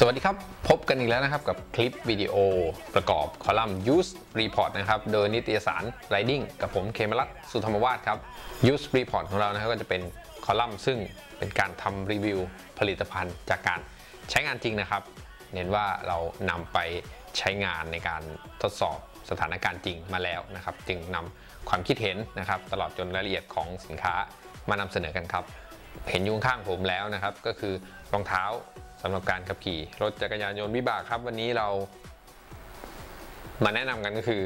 สวัสดีครับ พบกันอีกแล้วนะครับกับคลิปวิดีโอประกอบคอลัมน์ Use Report นะครับ โดยนิตยสาร Riding กับผมเคมรัตสุธรรมวาทครับ Use Report ของเรานะครับก็จะเป็นคอลัมน์ซึ่งเป็นการทำรีวิวผลิตภัณฑ์จากการใช้งานจริงนะครับ เน้นว่าเรานำไปใช้งานในการทดสอบสถานการณ์จริงมาแล้วนะครับ จึงนำความคิดเห็นนะครับ ตลอดจนรายละเอียดของสินค้ามานำเสนอกันครับ เห็นอยู่ข้างผมแล้วนะครับ ก็คือรองเท้าำหรับการขับขี่ รถจักรยานยนต์วิบากครับ วันนี้เรา มาแนะนำกันก็คือ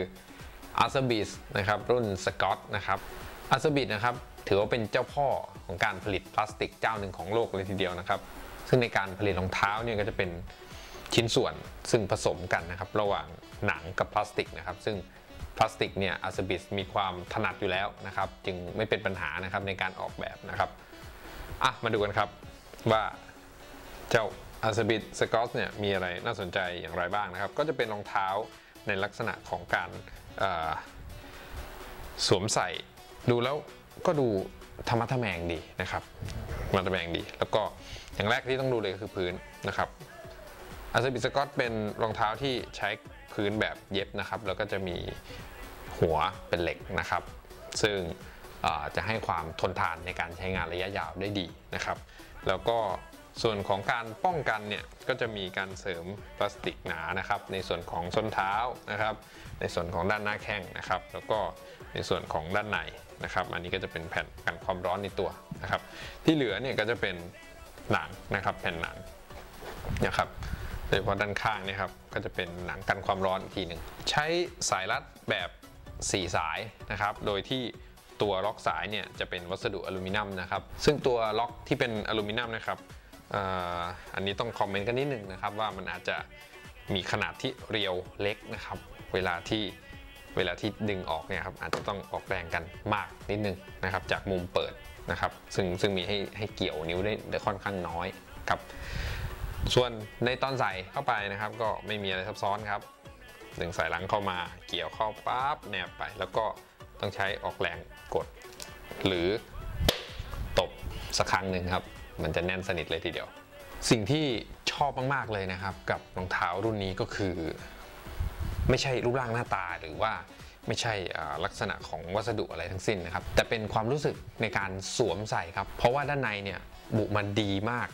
a s b i s นะครับ รุ่นสกอตนะครับ a s b i s นะครับ ถือว่าเป็นเจ้าพ่อของการผลิตพลาสติกเจ้าหนึ่งของโลกเลยทีเดียวนะครับ ซึ่งในการผลิตรองเท้าเนี่ยก็จะเป็นชิ้นส่วนซึ่งผสมกันนะครับ ระหว่างหนังกับพลาสติกนะครับ ซึ่งพลาสติกเนี่ยอาร์ซบิสมีความถนัดอยู่แล้วนะครับ จึงไม่เป็นปัญหานะครับในการออกแบบนะครับ อะ มาดูกันครับว่าเจ้า อาร์ซบิสสกอตเนี่ยมีอะไรน่าสนใจอย่างไรบ้างนะครับ ก็จะเป็นรองเท้าในลักษณะของการสวมใส่ ดูแล้วก็ดูธรรมะทแมงดีนะครับธรรมะแมงดี แล้วก็อย่างแรกที่ต้องดูเลยก็คือพื้นนะครับอาร์ซบิสกอตเป็นรองเท้าที่ใช้พื้นแบบเย็บนะครับ แล้วก็จะมีหัวเป็นเหล็กนะครับ ซึ่งจะให้ความทนทานในการใช้งานระยะยาวได้ดีนะครับ แล้วก็ ส่วนของการป้องกันเนี่ยก็จะมีการเสริมพลาสติกหนานะครับ ในส่วนของส้นเท้านะครับ ในส่วนของด้านหน้าแข้งนะครับ แล้วก็ในส่วนของด้านในนะครับ อันนี้ก็จะเป็นแผ่นกันความร้อนในตัวนะครับ ที่เหลือเนี่ยก็จะเป็นหนังนะครับ แผ่นหนังนะครับโดยเฉพาะด้านข้างเนี่ยครับก็จะเป็นหนังกันความร้อนอีกทีหนึ่งใช้สายรัดแบบ 4 สายนะครับ โดยที่ตัวล็อกสายเนี่ยจะเป็นวัสดุอลูมิเนียมนะครับ ซึ่งตัวล็อกที่เป็นอลูมิเนียมนะครับ อันนี้ต้องคอมเมนต์กันนิดนึงนะครับว่ามันอาจจะมีขนาดที่เรียวเล็กนะครับ เวลาที่เวลาที่ดึงออกเนี่ยครับอาจจะต้องออกแรงกันมากนิดนึงนะครับ จากมุมเปิดนะครับ ซึ่งซึ่งมีให้ให้เกี่ยวนิ้วได้ได้ค่อนข้างน้อยครับส่วนในตอนใส่เข้าไปนะครับ ก็ไม่มีอะไรซับซ้อนครับดึงสายหลังเข้ามาเกี่ยวเข้าปั๊บแนบไป แล้วก็ต้องใช้ออกแรงกด หรือตบสักครั้งหนึ่งครับ มันจะแน่นสนิทเลยทีเดียว สิ่งที่ชอบมากๆเลยนะครับ กับรองเท้ารุ่นนี้ก็คือ ไม่ใช่รูปร่างหน้าตาหรือว่าไม่ใช่ลักษณะของวัสดุอะไรทั้งสิ้นนะครับ แต่เป็นความรู้สึกในการสวมใส่ครับ เพราะว่าด้านในเนี่ยบุมันดีมาก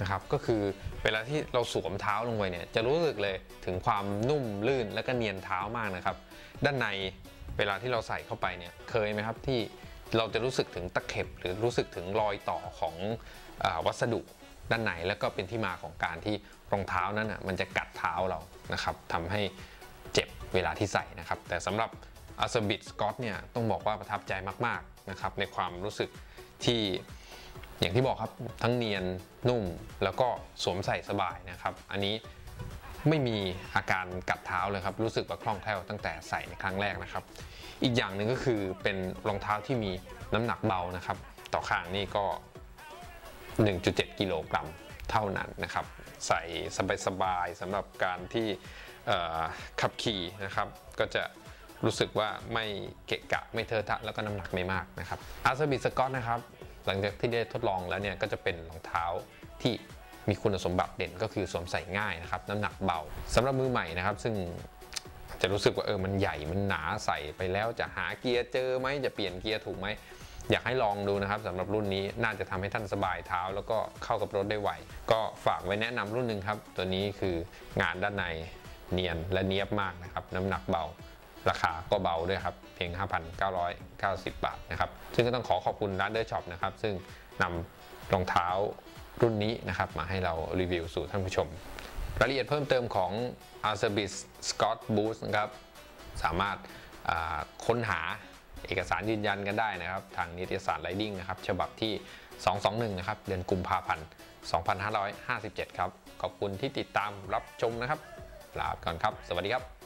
นะครับ ก็คือเวลาที่เราสวมเท้าลงไปเนี่ยจะรู้สึกเลยถึงความนุ่มลื่นและก็เนียนเท้ามากนะครับ ด้านในเวลาที่เราใส่เข้าไปเนี่ยเคยไหมครับที่ เราจะรู้สึกถึงตะเข็บหรือรู้สึกถึงรอยต่อของอวัสดุด้านในแล้วก็เป็นที่มาของการที่รองเท้านั้นอะมันจะกัดเท้าเรานะครับทำให้เจ็บเวลาที่ใส่นะครับ แต่สำหรับ a s a b i t Scott เนี่ยต้องบอกว่าประทับใจมากๆนะครับในความรู้สึกที่อย่างที่บอกครับทั้งเนียนนุ่มแล้วก็สวมใส่สบายนะครับ อันนี้ ไม่มีอาการกัดเท้าเลยครับ รู้สึกว่าคล่องแคล่วตั้งแต่ใส่ในครั้งแรกนะครับ อีกอย่างหนึ่งก็คือเป็นรองเท้าที่มีน้ำหนักเบานะครับ ต่อข้างนี่ก็ 1.7 กิโลกรัมเท่านั้นนะครับ ใส่สบายๆสำหรับการที่ขับขี่นะครับ ก็จะรู้สึกว่าไม่เกะกะไม่เทอะทะแล้วก็น้ำหนักไม่มากนะครับอาร์ซบิสกอตนะครับ หลังจากที่ได้ทดลองแล้วเนี่ยก็จะเป็นรองเท้าที่ มีคุณสมบัติเด่นก็คือสวมใส่ง่ายนะครับน้ำหนักเบาสำหรับมือใหม่นะครับ ซึ่งจะรู้สึกว่าเออมันใหญ่มันหนาใส่ไปแล้วจะหาเกียร์เจอไหมจะเปลี่ยนเกียร์ถูกไหมอยากให้ลองดูนะครับสำหรับรุ่นนี้น่าจะทำให้ท่านสบายเท้า แล้วก็เข้ากับรถได้ไวก็ฝากไว้แนะนำรุ่นหนึ่งครับ ตัวนี้คืองานด้านในเนียนและเนียบมากนะครับ น้ำหนักเบา ราคาก็เบาด้วยครับ เพียง 5,990 บาทนะครับ ซึ่งก็ต้องขอขอบคุณร้านเดอร์ช็อปนะครับ ซึ่งนำรองเท้า รุ่นนี้นะครับมาให้เรารีวิวสู่ท่านผู้ชม รายละเอียดเพิ่มเติมของ a r s b i s Scott Boost นะครับสามารถค้นหาเอกสารยืนยันกันได้นะครับ ทางนิตยสาร Riding นะครับฉบับที่ 221 นะครับ เดือนกุมภาพันธ์ 2557 ครับ ขอบคุณที่ติดตามรับชมนะครับ ลาไปก่อนครับ สวัสดีครับ